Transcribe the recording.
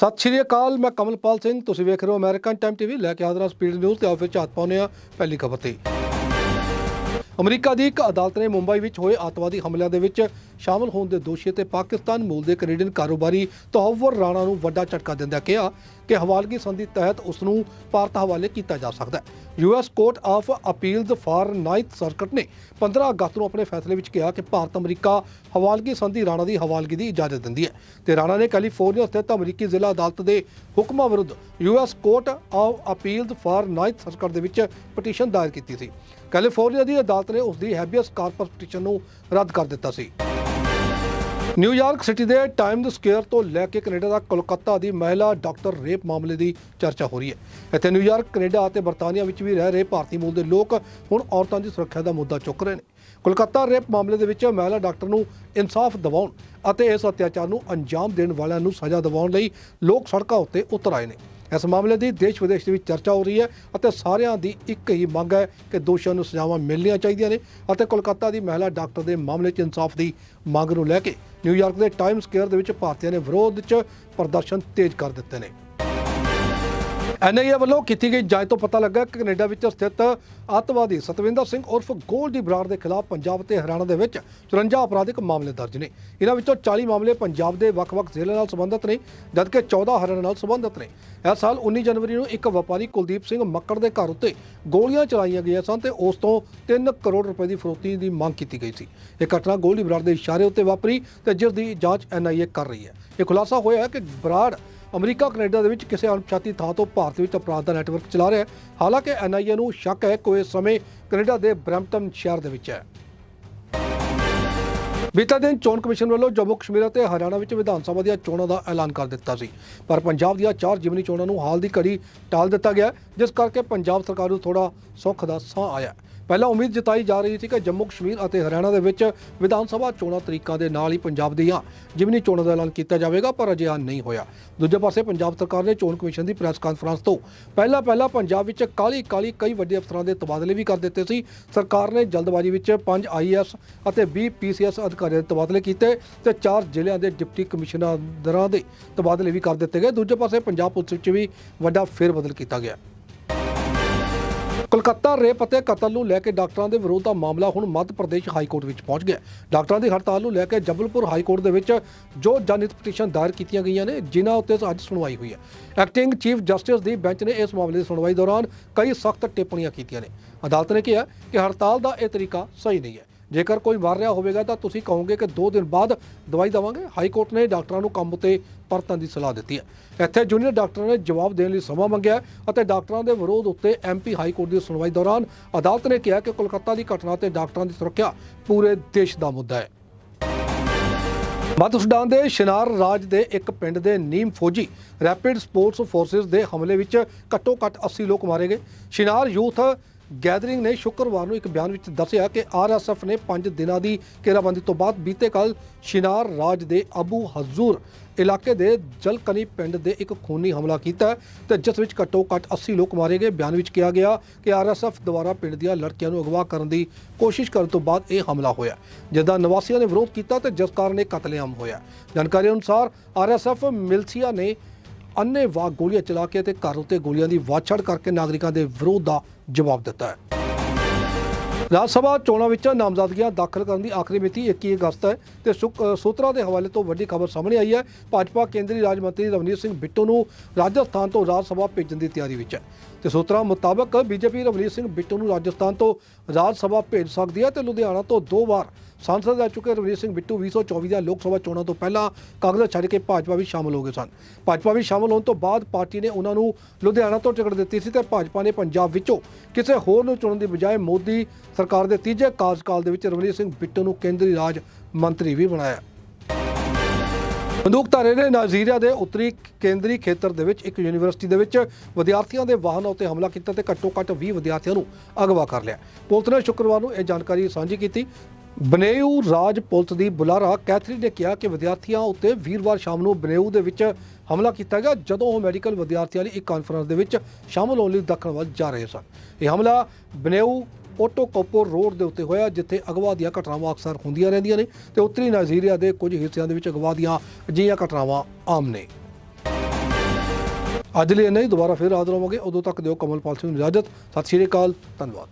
ਸਤਿ ਸ਼੍ਰੀ ਅਕਾਲ, ਮੈਂ ਕਮਲਪਾਲ ਸਿੰਘ। ਤੁਸੀਂ ਵੇਖ ਰਹੇ ਹੋ ਅਮਰੀਕਨ ਟਾਈਮ ਟੀਵੀ ਲੈ ਕੇ ਹਾਜ਼ਰ ਸਪੀਡ ਨਿਊਜ਼ ਤੇ ਆਓ ਫਿਰ ਝਾਤ ਪਾਉਂਦੇ ਹਾਂ ਪਹਿਲੀ ਖਬਰ ਤੇ। ਅਮਰੀਕਾ ਦੀ ਇੱਕ ਅਦਾਲਤ ਨੇ ਮੁੰਬਈ ਵਿੱਚ ਹੋਏ ਅੱਤਵਾਦੀ ਹਮਲਿਆਂ ਦੇ ਵਿੱਚ ਸ਼ਾਮਲ ਹੋਣ ਦੇ ਦੋਸ਼ੀ ਤੇ ਪਾਕਿਸਤਾਨ ਮੂਲ ਦੇ ਕੈਨੇਡੀਅਨ ਕਾਰੋਬਾਰੀ ਤਹਵਰ ਰਾਣਾ ਨੂੰ ਵੱਡਾ ਝਟਕਾ ਦਿੰਦਿਆਂ ਕਿਹਾ ਕਿ ਹਵਾਲਗੀ ਸੰਧੀ ਤਹਿਤ ਉਸ ਨੂੰ ਭਾਰਤ ਹਵਾਲੇ ਕੀਤਾ ਜਾ ਸਕਦਾ ਹੈ। US court of appeals for ninth circuit ਨੇ 15 ਅਗਸਤ ਨੂੰ ਆਪਣੇ ਫੈਸਲੇ ਵਿੱਚ ਕਿਹਾ ਕਿ ਭਾਰਤ ਅਮਰੀਕਾ ਹਵਾਲਗੀ ਸੰਧੀ ਰਾਣਾ ਦੀ ਹਵਾਲਗੀ ਦੀ ਇਜਾਜ਼ਤ ਦਿੰਦੀ ਹੈ ਤੇ ਰਾਣਾ ਨੇ ਕੈਲੀਫੋਰਨੀਆ ਸਥਿਤ ਅਮਰੀਕੀ ਜ਼ਿਲ੍ਹਾ ਅਦਾਲਤ ਦੇ ਹੁਕਮਾਂ ਵਿਰੁੱਧ US court of appeals for ninth circuit ਦੇ ਵਿੱਚ ਪਟੀਸ਼ਨ ਦਾਇਰ ਕੀਤੀ ਸੀ। ਕੈਲੀਫੋਰਨੀਆ ਦੀ ਅਦਾਲਤ ਨੇ ਉਸ ਦੀ ਹੈਬੀਅਸ ਕਾਰਪਸ ਪਟੀਸ਼ਨ ਨੂੰ ਰੱਦ ਕਰ ਦਿੱਤਾ ਸੀ। ਨਿਊਯਾਰਕ ਸਿਟੀ ਦੇ ਟਾਈਮਜ਼ ਸਕੁਅਰ ਤੋਂ ਲੈ ਕੇ ਕੈਨੇਡਾ ਦਾ ਕੋਲਕਾਤਾ ਦੀ ਮਹਿਲਾ ਡਾਕਟਰ ਰੇਪ ਮਾਮਲੇ ਦੀ ਚਰਚਾ ਹੋ ਰਹੀ ਹੈ। ਇੱਥੇ ਨਿਊਯਾਰਕ ਕੈਨੇਡਾ ਅਤੇ ਬਰਤਾਨੀਆ ਵਿੱਚ ਵੀ ਰਹਿ ਰਹੇ ਭਾਰਤੀ ਮੂਲ ਦੇ ਲੋਕ ਹੁਣ ਔਰਤਾਂ ਦੀ ਸੁਰੱਖਿਆ ਦਾ ਮੁੱਦਾ ਚੁੱਕ ਰਹੇ ਨੇ। ਕੋਲਕਾਤਾ ਰੇਪ ਮਾਮਲੇ ਦੇ ਵਿੱਚ ਮਹਿਲਾ ਡਾਕਟਰ ਨੂੰ ਇਨਸਾਫ ਦਿਵਾਉਣ ਅਤੇ ਇਸ ਅਤਿਆਚਾਰ ਨੂੰ ਅੰਜਾਮ ਦੇਣ ਵਾਲਿਆਂ ਨੂੰ ਸਜ਼ਾ ਦਿਵਾਉਣ ਲਈ ਲੋਕ ਸੜਕਾਂ ਉੱਤੇ ਉਤਰ ਆਏ ਨੇ। ਇਸ ਮਾਮਲੇ ਦੀ ਦੇਸ਼ ਵਿਦੇਸ਼ ਦੇ ਵਿੱਚ ਚਰਚਾ ਹੋ ਰਹੀ ਹੈ ਅਤੇ ਸਾਰਿਆਂ ਦੀ ਇੱਕ ਹੀ ਮੰਗ ਹੈ ਕਿ ਦੋਸ਼ੀਆਂ ਨੂੰ ਸਜ਼ਾਵਾਂ ਮਿਲਣੀਆਂ ਚਾਹੀਦੀਆਂ ਨੇ ਅਤੇ ਕੋਲਕਾਤਾ ਦੀ ਮਹਿਲਾ ਡਾਕਟਰ ਦੇ ਮਾਮਲੇ 'ਚ ਇਨਸਾਫ ਦੀ ਮੰਗ ਨੂੰ ਲੈ ਕੇ ਨਿਊਯਾਰਕ ਦੇ ਟਾਈਮ ਸਕੁਅਰ ਦੇ ਵਿੱਚ ਭਾਰਤੀਆਂ ਨੇ ਵਿਰੋਧ 'ਚ ਪ੍ਰਦਰਸ਼ਨ ਤੇਜ਼ ਕਰ ਦਿੱਤੇ ਨੇ। ਐਨਆਈਏ ਵੱਲੋਂ ਕੀਤੀ ਗਈ ਜਾਂਚ ਤੋਂ ਪਤਾ ਲੱਗਾ ਕਿ ਕੈਨੇਡਾ ਵਿੱਚ ਸਥਿਤ ਅੱਤਵਾਦੀ ਸਤਵਿੰਦਰ ਸਿੰਘ ਉਰਫ ਗੋਲਡੀ ਬਰਾੜ ਦੇ ਖਿਲਾਫ ਪੰਜਾਬ ਤੇ ਹਰਿਆਣਾ ਦੇ ਵਿੱਚ 54 ਅਪਰਾਧਿਕ ਮਾਮਲੇ ਦਰਜ ਨੇ। ਇਹਨਾਂ ਵਿੱਚੋਂ 40 ਮਾਮਲੇ ਪੰਜਾਬ ਦੇ ਵੱਖ-ਵੱਖ ਜ਼ਿਲ੍ਹਿਆਂ ਨਾਲ ਸੰਬੰਧਿਤ ਨੇ, ਜਦਕਿ 14 ਹਰਿਆਣਾ ਨਾਲ ਸੰਬੰਧਿਤ ਨੇ। ਇਸ ਸਾਲ 19 ਜਨਵਰੀ ਨੂੰ ਇੱਕ ਵਪਾਰੀ ਕੁਲਦੀਪ ਸਿੰਘ ਮੱਕੜ ਦੇ ਘਰ ਉੱਤੇ ਗੋਲੀਆਂ ਚਲਾਈਆਂ ਗਈਆਂ ਸਨ ਤੇ ਉਸ ਤੋਂ 3 ਕਰੋੜ ਰੁਪਏ ਦੀ ਫਰੋਤੀ ਦੀ ਮੰਗ ਕੀਤੀ ਗਈ ਸੀ। ਇਹ ਘਟਨਾ ਗੋਲਡੀ ਬਰਾੜ ਦੇ ਇਸ਼ਾਰੇ ਉੱਤੇ ਵਾਪਰੀ ਤੇ ਜਿਸ ਦੀ ਜਾਂਚ ਐਨਆਈਏ ਕਰ ਰਹੀ ਹੈ। ਇਹ ਖੁਲਾਸਾ ਹੋਇਆ ਹੈ ਕਿ ਬਰਾੜ ਅਮਰੀਕਾ, ਕੈਨੇਡਾ ਦੇ ਵਿੱਚ ਕਿਸੇ ਅਣਪਛਾਤੀ ਥਾਂ ਤੋਂ ਭਾਰਤ ਵਿੱਚ ਅਪਰਾਧ ਦਾ ਨੈਟਵਰਕ ਚਲਾ ਰਿਹਾ ਹੈ। ਹਾਲਾਂਕਿ ਐਨਆਈਏ ਨੂੰ ਸ਼ੱਕ ਹੈ ਕਿ ਇਸ ਸਮੇਂ ਕੈਨੇਡਾ ਦੇ ਬਰੈਂਪਟਨ ਸ਼ਹਿਰ ਦੇ ਵਿੱਚ ਹੈ। ਬੀਤੇ ਦਿਨ ਚੋਣ ਕਮਿਸ਼ਨ ਵੱਲੋਂ ਜੰਮੂ ਕਸ਼ਮੀਰ ਅਤੇ ਹਰਿਆਣਾ ਵਿੱਚ ਵਿਧਾਨ ਸਭਾ ਦੀਆਂ ਚੋਣਾਂ ਦਾ ਐਲਾਨ ਕਰ ਦਿੱਤਾ ਸੀ। ਪਰ ਪੰਜਾਬ ਦੀਆਂ ਚਾਰ ਜਿਮਨੀ ਚੋਣਾਂ ਨੂੰ ਹਾਲ ਦੀ ਘੜੀ ਟਾਲ ਦਿੱਤਾ ਗਿਆ ਜਿਸ ਕਰਕੇ ਪੰਜਾਬ ਸਰਕਾਰ ਨੂੰ ਥੋੜਾ ਸੁੱਖ ਦਾ ਸਾਹ ਆਇਆ ਪਹਿਲਾਂ ਉਮੀਦ ਜਤਾਈ ਜਾ ਰਹੀ ਸੀ ਕਿ ਜੰਮੂ ਕਸ਼ਮੀਰ ਅਤੇ ਹਰਿਆਣਾ ਦੇ ਵਿੱਚ ਵਿਧਾਨ ਸਭਾ ਚੋਣਾਂ ਤਰੀਕਾਂ ਦੇ ਨਾਲ ਹੀ ਪੰਜਾਬ ਦੀਆਂ ਜਿਮਨੀ ਚੋਣਾਂ ਦਾ ਐਲਾਨ ਕੀਤਾ ਜਾਵੇਗਾ, ਪਰ ਅਜੇ ਆ ਨਹੀਂ ਹੋਇਆ। ਦੂਜੇ ਪਾਸੇ ਪੰਜਾਬ ਸਰਕਾਰ ਨੇ ਚੋਣ ਕਮਿਸ਼ਨ ਦੀ ਪ੍ਰੈਸ ਕਾਨਫਰੰਸ ਤੋਂ ਪਹਿਲਾਂ ਪਹਿਲਾਂ ਪੰਜਾਬ ਵਿੱਚ ਕਾਲੀ ਕਾਲੀ ਕਈ ਵੱਡੇ ਅਫਸਰਾਂ ਦੇ ਤਬਾਦਲੇ ਵੀ ਕਰ ਦਿੱਤੇ ਸੀ। ਸਰਕਾਰ ਨੇ ਜਲਦਬਾਜ਼ੀ ਵਿੱਚ 5 ਆਈਐਸ ਅਤੇ 20 ਪੀਸੀਐਸ ਅਧਿਕਾਰੀਆਂ ਦੇ ਤਬਾਦਲੇ ਕੀਤੇ ਤੇ ਚਾਰ ਜ਼ਿਲ੍ਹਿਆਂ ਦੇ ਡਿਪਟੀ ਕਮਿਸ਼ਨਰਾਂ ਦੇ ਤਬਾਦਲੇ ਵੀ ਕਰ ਦਿੱਤੇ ਗਏ। ਦੂਜੇ ਪਾਸੇ ਪੰਜਾਬ ਪੁਲਿਸ ਵਿੱਚ ਵੀ ਵੱਡਾ ਫੇਰਬਦਲ ਕੀਤਾ ਗਿਆ। ਕਲਕੱਤਾ ਰੇਪ ਅਤੇ ਕਤਲ ਨੂੰ ਲੈ ਕੇ ਡਾਕਟਰਾਂ ਦੇ ਵਿਰੋਧ ਦਾ ਮਾਮਲਾ ਹੁਣ ਮੱਧ ਪ੍ਰਦੇਸ਼ ਹਾਈ ਕੋਰਟ ਵਿੱਚ ਪਹੁੰਚ ਗਿਆ ਡਾਕਟਰਾਂ ਦੀ ਹੜਤਾਲ ਨੂੰ ਲੈ ਕੇ ਜਬਲਪੁਰ ਹਾਈ ਕੋਰਟ ਦੇ ਵਿੱਚ ਜੋ ਜਨਹਿਤ ਪਟੀਸ਼ਨ ਦਾਇਰ ਕੀਤੀਆਂ ਗਈਆਂ ਨੇ, ਜਿਨ੍ਹਾਂ ਉੱਤੇ ਅੱਜ ਸੁਣਵਾਈ ਹੋਈ ਹੈ। ਐਕਟਿੰਗ ਚੀਫ ਜਸਟਿਸ ਦੀ ਬੈਂਚ ਨੇ ਇਸ ਮਾਮਲੇ ਦੀ ਸੁਣਵਾਈ ਦੌਰਾਨ ਕਈ ਸਖਤ ਟਿੱਪਣੀਆਂ ਕੀਤੀਆਂ ਨੇ। ਅਦਾਲਤ ਨੇ ਕਿਹਾ ਕਿ ਹੜਤਾਲ ਦਾ ਇਹ ਤਰੀਕਾ ਸਹੀ ਨਹੀਂ ਹੈ। ਜੇਕਰ ਕੋਈ ਮਰ ਰਿਹਾ ਹੋਵੇਗਾ ਤਾਂ ਤੁਸੀਂ ਕਹੋਗੇ ਕਿ 2 ਦਿਨ ਬਾਅਦ ਦਵਾਈ ਦਵਾਂਗੇ। ਹਾਈ ਕੋਰਟ ਨੇ ਡਾਕਟਰਾਂ ਨੂੰ ਕੰਮ ਉਤੇ ਪਰਤਣ ਦੀ ਸਲਾਹ ਦਿੱਤੀ ਹੈ। ਇੱਥੇ ਜੂਨੀਅਰ ਡਾਕਟਰਾਂ ਨੇ ਜਵਾਬ ਦੇਣ ਲਈ ਸਮਾਂ ਮੰਗਿਆ ਅਤੇ ਡਾਕਟਰਾਂ ਦੇ ਵਿਰੋਧ ਉੱਤੇ ਐਮਪੀ ਹਾਈ ਕੋਰਟ ਦੀ ਸੁਣਵਾਈ ਦੌਰਾਨ ਅਦਾਲਤ ਨੇ ਕਿਹਾ ਕਿ ਕੋਲਕਾਤਾ ਦੀ ਘਟਨਾ ਤੇ ਡਾਕਟਰਾਂ ਦੀ ਸੁਰੱਖਿਆ ਪੂਰੇ ਦੇਸ਼ ਦਾ ਮੁੱਦਾ ਹੈ। ਮੱਧ ਸੁਡਾਨ ਦੇ ਸ਼ਿਨਾਰ ਰਾਜ ਦੇ ਇੱਕ ਪਿੰਡ ਦੇ ਨੀਮ ਫੌਜੀ ਰੈਪਿਡ ਸਪੋਰਟਸ ਫੋਰਸਿਸ ਦੇ ਹਮਲੇ ਵਿੱਚ ਘੱਟੋ-ਘੱਟ 80 ਲੋਕ ਮਾਰੇ ਗਏ। ਸ਼ਿਨਾਰ ਯੂਥ ਗੈਦਰਿੰਗ ਨੇ ਸ਼ੁੱਕਰਵਾਰ ਨੂੰ ਇੱਕ ਬਿਆਨ ਵਿੱਚ ਦੱਸਿਆ ਕਿ ਆਰਐਸਐਫ ਨੇ 5 ਦਿਨਾਂ ਦੀ ਘੇਰਾਬੰਦੀ ਤੋਂ ਬਾਅਦ ਬੀਤੇ ਕੱਲ ਸ਼ਿਨਾਰ ਰਾਜ ਦੇ ਅਬੂ ਹਜ਼ੂਰ ਇਲਾਕੇ ਦੇ ਜਲਕਨੀ ਪਿੰਡ ਦੇ ਇੱਕ ਖੂਨੀ ਹਮਲਾ ਕੀਤਾ ਹੈ ਤੇ ਜਿਸ ਵਿੱਚ ਘੱਟੋ-ਘੱਟ 80 ਲੋਕ ਮਾਰੇ ਗਏ। ਬਿਆਨ ਵਿੱਚ ਕਿਹਾ ਗਿਆ ਕਿ ਆਰਐਸਐਫ ਦੁਆਰਾ ਪਿੰਡ ਦੀਆਂ ਲੜਕੀਆਂ ਨੂੰ ਅਗਵਾ ਕਰਨ ਦੀ ਕੋਸ਼ਿਸ਼ ਕਰਨ ਤੋਂ ਬਾਅਦ ਇਹ ਹਮਲਾ ਹੋਇਆ ਜਿਸਦਾ ਨਿਵਾਸੀਆਂ ਨੇ ਵਿਰੋਧ ਕੀਤਾ ਤੇ ਜਿਸ ਕਾਰਨ ਇਹ ਕਤਲੇਆਮ ਹੋਇਆ। ਜਾਣਕਾਰੀ ਅਨੁਸਾਰ ਆਰਐਸਐਫ ਮਿਲਸੀਆ ਨੇ ਅੰਨੇ ਵਾਹ ਗੋਲੀਆਂ ਚਲਾ ਕੇ ਤੇ ਘਰ ਉੱਤੇ ਗੋਲੀਆਂ ਦੀ ਵਾਛੜ ਕਰਕੇ ਨਾਗਰਿਕਾਂ ਦੇ ਵਿਰੋਧ ਦਾ ਜਵਾਬ ਦਿੱਤਾ ਹੈ। ਰਾਜ ਸਭਾ ਚੋਣਾਂ ਵਿੱਚ ਨਾਮਜ਼ਦਗੀਆਂ ਦਾਖਲ ਕਰਨ ਦੀ ਆਖਰੀ ਮਿਤੀ 21 ਅਗਸਤ ਹੈ ਤੇ ਸੁਕ- ਸੂਤਰਾਂ ਦੇ ਹਵਾਲੇ ਤੋਂ ਵੱਡੀ ਖਬਰ ਸਾਹਮਣੇ ਆਈ ਹੈ। ਭਾਜਪਾ ਕੇਂਦਰੀ ਰਾਜ ਮੰਤਰੀ ਰਵਨੀਤ ਸਿੰਘ ਬਿੱਟੂ ਨੂੰ ਰਾਜਸਥਾਨ ਤੋਂ ਰਾਜ ਸਭਾ ਭੇਜਣ ਦੀ ਤਿਆਰੀ ਵਿੱਚ ਹੈ ਤੇ ਸੂਤਰਾਂ ਮੁਤਾਬਕ ਬੀਜੇਪੀ ਰਵਨੀਤ ਸਿੰਘ ਬਿੱਟੂ ਨੂੰ ਰਾਜਸਥਾਨ ਤੋਂ ਰਾਜ ਸਭਾ ਭੇਜ ਸਕਦੀ ਹੈ ਤੇ ਲੁਧਿਆਣਾ ਤੋਂ ਦੋ ਵਾਰ ਸਾਂਸਦ ਰਹਿ ਚੁੱਕੇ ਰਵਨੀਤ ਸਿੰਘ ਬਿੱਟੂ 2024 ਦੀਆਂ ਲੋਕ ਸਭਾ ਚੋਣਾਂ ਤੋਂ ਪਹਿਲਾਂ ਕਾਂਗਰਸ ਛੱਡ ਕੇ ਭਾਜਪਾ ਵਿੱਚ ਸ਼ਾਮਲ ਹੋ ਗਏ ਸਨ ਭਾਜਪਾ ਵਿੱਚ ਸ਼ਾਮਲ ਹੋਣ ਤੋਂ ਬਾਅਦ ਪਾਰਟੀ ਨੇ ਉਹਨਾਂ ਨੂੰ ਲੁਧਿਆਣਾ ਤੋਂ ਟਿਕਟ ਦਿੱਤੀ ਸੀ ਤੇ ਭਾਜਪਾ ਨੇ ਪੰਜਾਬ ਵਿੱਚੋਂ ਕਿਸੇ ਹੋਰ ਨੂੰ ਚੁਣਨ ਦੀ ਬਜਾਏ ਮੋਦੀ ਸਰਕਾਰ ਦੇ ਤੀਜੇ ਕਾਰਜਕਾਲ ਦੇ ਵਿੱਚ ਰਵਨੀਤ ਸਿੰਘ ਬਿੱਟੂ ਨੂੰ ਕੇਂਦਰੀ ਰਾਜ ਮੰਤਰੀ ਵੀ ਬਣਾਇਆ ਬੰਦੂਕਧਾਰੇ ਨੇ ਨਾਈਜੀਰੀਆ ਦੇ ਉੱਤਰੀ ਕੇਂਦਰੀ ਖੇਤਰ ਦੇ ਵਿੱਚ ਇੱਕ ਯੂਨੀਵਰਸਿਟੀ ਦੇ ਵਿੱਚ ਵਿਦਿਆਰਥੀਆਂ ਦੇ ਵਾਹਨਾਂ ਉੱਤੇ ਹਮਲਾ ਕੀਤਾ ਤੇ ਘੱਟੋ-ਘੱਟ 20 ਵਿਦਿਆਰਥੀਆਂ ਨੂੰ ਅਗਵਾ ਕਰ ਲਿਆ ਪੁਲਿਸ ਨੇ ਸ਼ੁੱਕਰਵਾਰ ਨੂੰ ਇਹ ਜਾਣਕਾਰੀ ਸਾਂਝੀ ਕੀਤੀ ਬਨੇਊ ਰਾਜ ਪੁਲਿਸ ਦੀ ਬੁਲਾਰਾ ਕੈਥਰੀ ਨੇ ਕਿਹਾ ਕਿ ਵਿਦਿਆਰਥੀਆਂ ਉੱਤੇ ਵੀਰਵਾਰ ਸ਼ਾਮ ਨੂੰ ਬਨੇਊ ਦੇ ਵਿੱਚ ਹਮਲਾ ਕੀਤਾ ਗਿਆ, ਜਦੋਂ ਉਹ ਮੈਡੀਕਲ ਵਿਦਿਆਰਥੀਆਂ ਲਈ ਇੱਕ ਕਾਨਫਰੰਸ ਦੇ ਵਿੱਚ ਸ਼ਾਮਲ ਹੋਣ ਲਈ ਦੱਖਣ ਵੱਲ ਜਾ ਰਹੇ ਸਨ। ਇਹ ਹਮਲਾ ਬਨੇਊ ਓਟੋਕੋਪੋ ਰੋਡ ਦੇ ਉੱਤੇ ਹੋਇਆ, ਜਿੱਥੇ ਅਗਵਾ ਦੀਆਂ ਘਟਨਾਵਾਂ ਅਕਸਰ ਹੁੰਦੀਆਂ ਰਹਿੰਦੀਆਂ ਨੇ ਤੇ ਉੱਤਰੀ ਨਾਈਜੀਰੀਆ ਦੇ ਕੁਝ ਹਿੱਸਿਆਂ ਦੇ ਵਿੱਚ ਅਗਵਾ ਦੀਆਂ ਅਜਿਹੀਆਂ ਘਟਨਾਵਾਂ ਆਮ ਨੇ। ਅੱਜ ਲਈ ਇੰਨਾ ਹੀ, ਦੁਬਾਰਾ ਫਿਰ ਹਾਜ਼ਰ ਹੋਵਾਂਗੇ। ਉਦੋਂ ਤੱਕ ਦਿਓ ਕਮਲਪਾਲ ਸਿੰਘ ਨੂੰ ਇਜਾਜ਼ਤ। ਸਤਿ ਸ਼੍ਰੀ ਅਕਾਲ, ਧੰਨਵਾਦ।